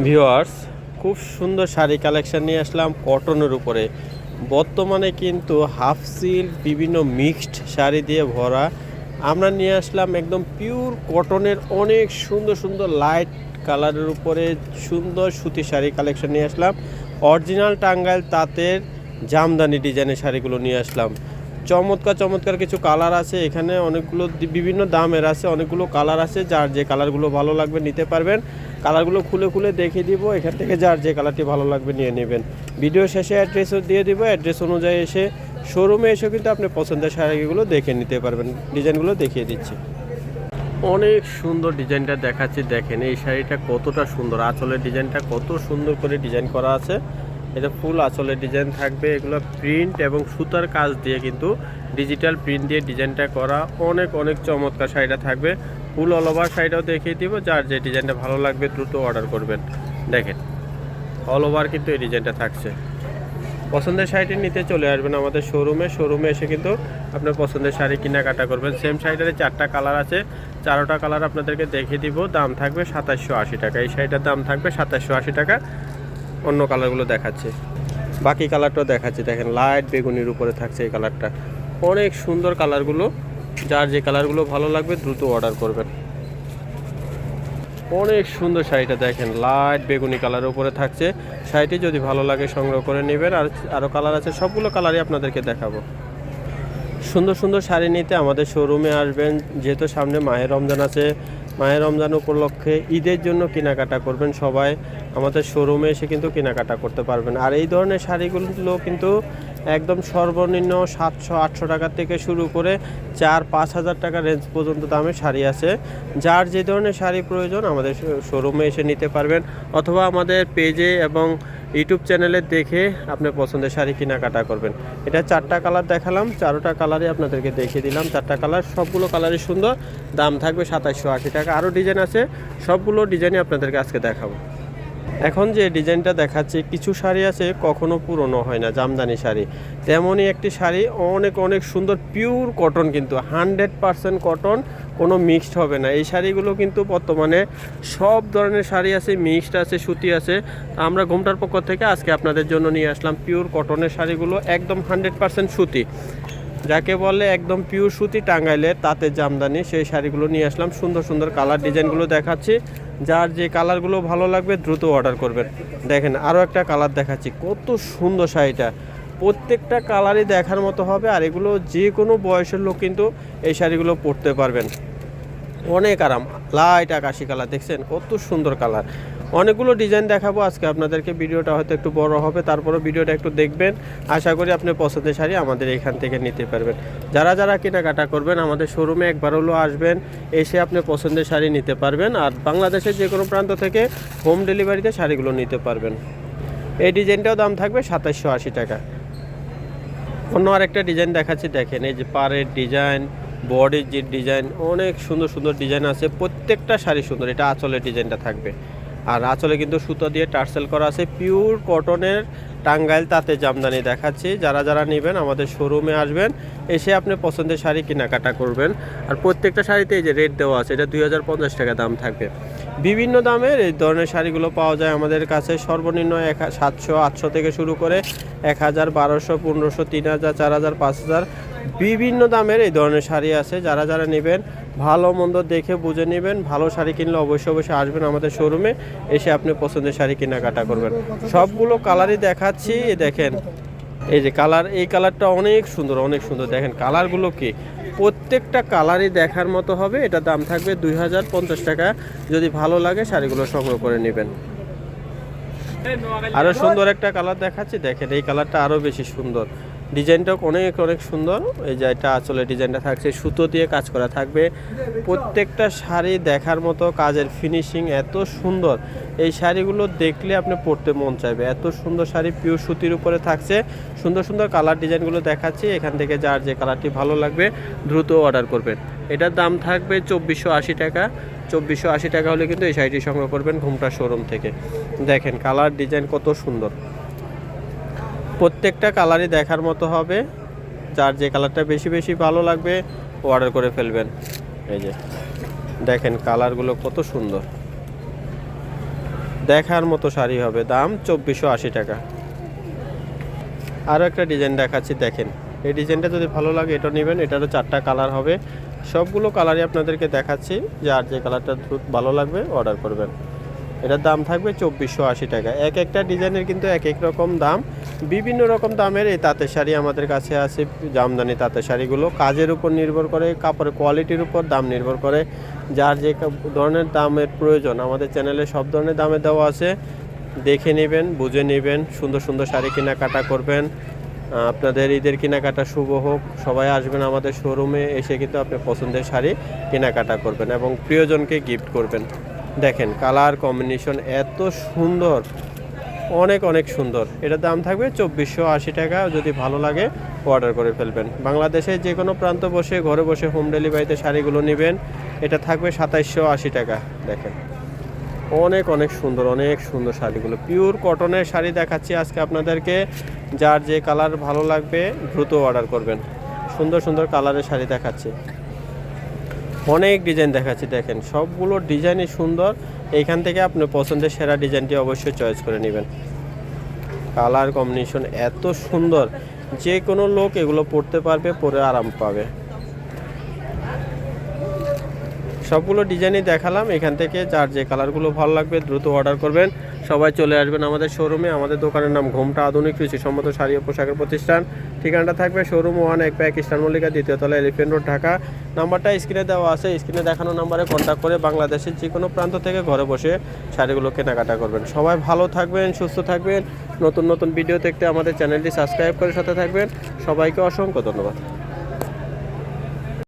Viewers, খুব সুন্দর sari collection নিয়ে আসলাম কটনের উপরে। বর্তমানে কিন্তু হাফ সিল্ক, বিভিন্ন মিক্সড শাড়ি দিয়ে ভরা। আমরা নিয়ে আসলাম একদম পিওর কটনের অনেক সুন্দর সুন্দর লাইট কালারের উপরে সুন্দর সুতি শাড়ি কালেকশন নিয়ে আসলাম। অরিজিনাল টাঙ্গাইল তাঁতের জামদানি ডিজাইনের শাড়িগুলো নিয়ে আসলাম। চমৎকার চমৎকার কিছু কালার আছে। এখানে অনেকগুলো বিভিন্ন দামের আছে, অনেকগুলো কালার আছে। যার যে কালারগুলো ভালো লাগবে নিতে পারবেন। কালারগুলো খুলে খুলে দেখিয়ে দিব। এখান থেকে যার যে কালারটি ভালো লাগবে নিয়ে নেবেন। ভিডিও শেষে অ্যাড্রেসও দিয়ে দিব। অ্যাড্রেস অনুযায়ী এসে শোরুমে এসে কিন্তু আপনি পছন্দের শাড়িগুলো দেখে নিতে পারবেন। ডিজাইনগুলো দেখিয়ে দিচ্ছি। অনেক সুন্দর ডিজাইনটা দেখাচ্ছি। দেখেন, এই শাড়িটা কতটা সুন্দর। আঁচলের ডিজাইনটা কত সুন্দর করে ডিজাইন করা আছে। এটা ফুল আঁচলের ডিজাইন থাকবে। এগুলো প্রিন্ট এবং সুতার কাজ দিয়ে কিন্তু ডিজিটাল প্রিন্ট দিয়ে ডিজাইনটা করা অনেক অনেক চমৎকার শাড়িটা থাকবে। ফুল অল ওভার শাড়িটাও দেখিয়ে দিব। যার যে ডিজাইনটা ভালো লাগবে দ্রুত অর্ডার করবেন। দেখেন অল ওভার কিন্তু এই ডিজাইনটা থাকছে। পছন্দের শাড়িটি নিতে চলে আসবেন আমাদের শোরুমে শোরুমে এসে কিন্তু আপনার পছন্দের শাড়ি কেনাকাটা করবেন। সেম শাড়িটারে চারটা কালার আছে। চারোটা কালার আপনাদেরকে দেখিয়ে দিব। দাম থাকবে সাতাশশো আশি টাকা। এই শাড়িটার দাম থাকবে সাতাশশো আশি টাকা। অন্য কালারগুলো দেখাচ্ছে। বাকি কালারটাও দেখাচ্ছে। দেখেন লাইট বেগুনির উপরে থাকছে এই কালারটা অনেক সুন্দর কালারগুলো যার যে কালারগুলো ভালো লাগবে দ্রুত অর্ডার করবেন। অনেক সুন্দর শাড়িটা দেখেন, লাইট বেগুনি কালারের উপরে থাকছে। শাড়িটি যদি ভালো লাগে সংগ্রহ করে নেবেন, আর আরও কালার আছে, সবগুলো কালারই আপনাদেরকে দেখাবো। সুন্দর সুন্দর শাড়ি নিতে আমাদের শোরুমে আসবেন, যেহেতু সামনে মায়ের রমজান আছে মাহের রমজান উপলক্ষে ঈদের জন্য কেনাকাটা করবেন সবাই। আমাদের শোরুমে এসে কিন্তু কেনাকাটা করতে পারবেন। আর এই ধরনের শাড়িগুলো কিন্তু একদম সর্বনিম্ন সাতশো, আটশো টাকা থেকে শুরু করে চার, পাঁচ হাজার টাকা রেঞ্জ পর্যন্ত দামে শাড়ি আছে। যার যে ধরনের শাড়ি প্রয়োজন আমাদের শোরুমে এসে নিতে পারবেন। অথবা আমাদের পেজে এবং ইউটিউব চ্যানেলে দেখে আপনার পছন্দের শাড়ি কেনাকাটা করবেন। এটা চারটা কালার দেখালাম, চারোটা কালারই আপনাদেরকে দেখিয়ে দিলাম। চারটা কালার, সবগুলো কালারই সুন্দর, দাম থাকবে সাতাশশো আশি টাকা। আরও ডিজাইন আছে, সবগুলো ডিজাইনই আপনাদেরকে আজকে দেখাবো। এখন যে ডিজাইনটা দেখাচ্ছি, কিছু শাড়ি আছে কখনো পুরনো হয় না, জামদানি শাড়ি। তেমনই একটি শাড়ি, অনেক অনেক সুন্দর পিওর কটন কিন্তু হান্ড্রেড পারসেন্ট কটন কোনো মিক্সড হবে না। এই শাড়িগুলো কিন্তু বর্তমানে সব ধরনের শাড়ি আছে মিক্সড আছে, সুতি আছে। আমরা ঘুমটার পক্ষ থেকে আজকে আপনাদের জন্য নিয়ে আসলাম পিওর কটনের শাড়িগুলো, একদম হান্ড্রেড পারসেন্ট সুতি। যাকে বলে একদম পিওর সুতি টাঙ্গাইলের তাতে জামদানি, সেই শাড়িগুলো নিয়ে আসলাম। সুন্দর সুন্দর কালার ডিজাইনগুলো দেখাচ্ছি। যার যে কালারগুলো ভালো লাগবে দ্রুত অর্ডার করবেন। দেখেন আরও একটা কালার দেখাচ্ছি। কত সুন্দর শাড়িটা। প্রত্যেকটা কালারই দেখার মতো হবে আর এগুলো যে কোনো বয়সের লোক কিন্তু এই শাড়িগুলো পরতে পারবেন। অনেক আরাম। লাইট আকাশি কালার দেখছেন? কত সুন্দর কালার অনেকগুলো ডিজাইন দেখাবো। আজকে আপনাদেরকে ভিডিওটা হয়তো একটু বড় হবে তারপরে ভিডিওটা একটু দেখবেন। আশা করি আপনি পছন্দের শাড়ি আমাদের এখান থেকে নিতে পারবেন। যারা যারা কেনাকাটা করবেন, আমাদের শোরুমে একবার হলেও আসবেন, এসে আপনি পছন্দের শাড়ি নিতে পারবেন আর বাংলাদেশের যে কোনো প্রান্ত থেকে হোম ডেলিভারিতে শাড়িগুলো নিতে পারবেন। এই ডিজাইনটাও দাম থাকবে সাতাশশো আশি টাকা। অন্য আরেকটা ডিজাইন দেখাচ্ছি, দেখেন এই যে পাড়ের ডিজাইন, বডির যে ডিজাইন, অনেক সুন্দর সুন্দর ডিজাইন আছে। প্রত্যেকটা শাড়ি সুন্দর, এটা আঁচলের ডিজাইনটা থাকবে। আর আঁচলে কিন্তু সুতো দিয়ে টার্সেল করা আছে। পিওর কটনের টাঙ্গাইল তাতে জামদানি দেখাচ্ছি। যারা যারা নেবেন আমাদের শোরুমে আসবেন, এসে আপনি পছন্দের শাড়ি কেনাকাটা করবেন। আর প্রত্যেকটা শাড়িতে এই যে রেট দেওয়া আছে, এটা দুই হাজার পঞ্চাশ টাকা দাম থাকবে। বিভিন্ন দামের এই ধরনের শাড়িগুলো পাওয়া যায় আমাদের কাছে। সর্বনিম্ন এক সাতশো, আটশো থেকে শুরু করে এক হাজার বারোশো, পনেরোশো, তিন হাজার, চার হাজার, পাঁচ হাজার। বিভিন্ন দামের এই ধরনের শাড়ি আছে। যারা যারা নেবেন, ভালো মন্দ দেখে বুঝে নেবেন, ভালো শাড়ি কিনলে অবশ্যই অবশ্যই আসবেন আমাদের শোরুমে এসে আপনি পছন্দের শাড়ি কেনাকাটা করবেন। সবগুলো কালারই দেখাচ্ছি। দেখেন, এই যে কালার এই কালারটা অনেক সুন্দর অনেক সুন্দর। দেখেন কালারগুলো কি? প্রত্যেকটা কালারই দেখার মতো হবে। এটা দাম থাকবে দুই হাজার পঞ্চাশ টাকা। যদি ভালো লাগে শাড়িগুলো সংগ্রহ করে নেবেন। আরও সুন্দর একটা কালার দেখাচ্ছি। দেখেন, এই কালারটা আরও বেশি সুন্দর। ডিজাইনটাও অনেক অনেক সুন্দর। এই যে এটা আসলে ডিজাইনটা থাকছে, সুতো দিয়ে কাজ করা থাকবে। প্রত্যেকটা শাড়ি দেখার মতো কাজের ফিনিশিং এত সুন্দর। এই শাড়িগুলো দেখলে আপনি পরতে মন চাইবে। এত সুন্দর শাড়ি পিওর সুতির উপরে থাকছে। সুন্দর সুন্দর কালার ডিজাইনগুলো দেখাচ্ছি। এখান থেকে যার যে কালারটি ভালো লাগবে, দ্রুত অর্ডার করবেন। এটার দাম থাকবে চব্বিশশো আশি টাকা। চব্বিশশো আশি টাকা হলে কিন্তু এই শাড়িটি সংগ্রহ করবেন ঘুমটা শোরুম থেকে। দেখেন কালার ডিজাইন কত সুন্দর। প্রত্যেকটা কালারই দেখার মতো হবে। যার যে কালারটা বেশি বেশি ভালো লাগবে অর্ডার করে ফেলবেন। এই যে, দেখেন কালারগুলো কত সুন্দর। দেখার মতো শাড়ি হবে, দাম চব্বিশশো আশি টাকা। আরও একটা ডিজাইন দেখাচ্ছি, দেখেন। এই ডিজাইনটা যদি ভালো লাগে, এটা নেবেন, এটারও চারটা কালার হবে। সবগুলো কালারই আপনাদেরকে দেখাচ্ছি, যার যে কালারটা ভালো লাগবে অর্ডার করবেন। এটার দাম থাকবে চব্বিশশো আশি টাকা। এক একটা ডিজাইনের কিন্তু এক এক রকম দাম। বিভিন্ন রকম দামের এই তাঁতের শাড়ি আমাদের কাছে আছে, জামদানি তাঁতের শাড়িগুলো। কাজের উপর নির্ভর করে, কাপড়ের কোয়ালিটির উপর দাম নির্ভর করে। যার যে ধরনের দামের প্রয়োজন, আমাদের চ্যানেলে সব ধরনের দামে দেওয়া আছে। দেখে নেবেন, বুঝে নেবেন, সুন্দর সুন্দর শাড়ি কেনাকাটা করবেন। আপনাদের ঈদের কেনাকাটা শুভ হোক। সবাই আসবেন আমাদের শোরুমে এসে কিন্তু আপনি পছন্দের শাড়ি কেনাকাটা করবেন এবং প্রিয়জনকে গিফট করবেন। দেখেন কালার কম্বিনেশন এত সুন্দর। অনেক অনেক সুন্দর। এটার দাম থাকবে চব্বিশশো আশি টাকা। যদি ভালো লাগে অর্ডার করে ফেলবেন। বাংলাদেশে যে কোনো প্রান্ত বসে, ঘরে বসে হোম ডেলিভারিতে শাড়িগুলো নেবেন। এটা থাকবে সাতাইশশো আশি টাকা। দেখেন। অনেক অনেক সুন্দর অনেক সুন্দর শাড়িগুলো। পিওর কটনের শাড়ি দেখাচ্ছি আজকে আপনাদেরকে। যার যে কালার ভালো লাগবে, দ্রুত অর্ডার করবেন। সুন্দর সুন্দর কালারের শাড়ি দেখাচ্ছি। অনেক ডিজাইন দেখাচ্ছি, দেখেন। সবগুলো ডিজাইনই সুন্দর। এইখান থেকে আপনি পছন্দের সেরা ডিজাইনটি অবশ্যই চয়েস করে নেবেন। কালার কম্বিনেশন এত সুন্দর। যে কোনো লোক এগুলো পড়তে পারবে, পরে আরাম পাবে। সবগুলো ডিজাইনই দেখালাম। এখান থেকে যার যে কালারগুলো ভালো লাগবে দ্রুত অর্ডার করবেন। সবাই চলে আসবেন আমাদের শোরুমে আমাদের দোকানের নাম ঘোমটা আধুনিক কৃষি সম্মত শাড়ি ও পোশাকের প্রতিষ্ঠান। ঠিকানাটা থাকবে শোরুম ওয়ান এক প্যাক ইস্টার মল্লিকা, দ্বিতীয় তলা এলিফেন্ট রোড ঢাকা। নাম্বারটা স্ক্রিনে দেওয়া আছে। স্ক্রিনে দেখানো নাম্বারে কন্ট্যাক্ট করে বাংলাদেশের যে কোনো প্রান্ত থেকে ঘরে বসে শাড়িগুলো কেনাকাটা করবেন। সবাই ভালো থাকবেন, সুস্থ থাকবেন। নতুন নতুন ভিডিও দেখতে আমাদের চ্যানেলটি সাবস্ক্রাইব করে সাথে থাকবেন। সবাইকে অসংখ্য ধন্যবাদ।